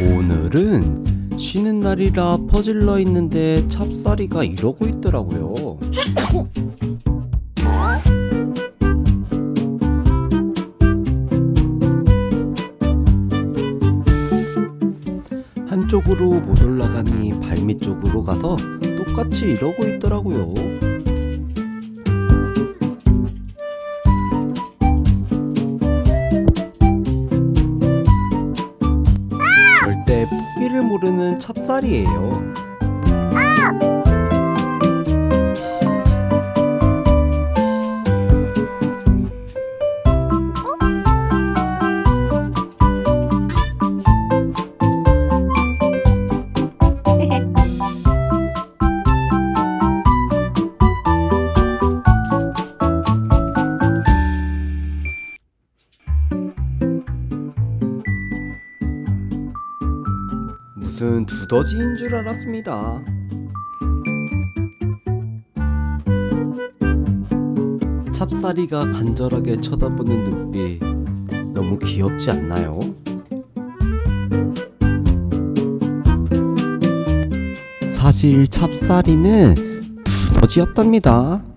오늘은 쉬는 날이라 퍼질러 있는데 찹쌀이가 이러고 있더라고요. 한쪽으로 못 올라가니 발밑 쪽으로 가서 똑같이 이러고 있더라고요. 모르는 찹쌀이에요. 무슨 두더지인 줄 알았습니다. 찹쌀이가 간절하게 쳐다보는 눈빛 너무 귀엽지 않나요? 사실 찹쌀이는 두더지였답니다.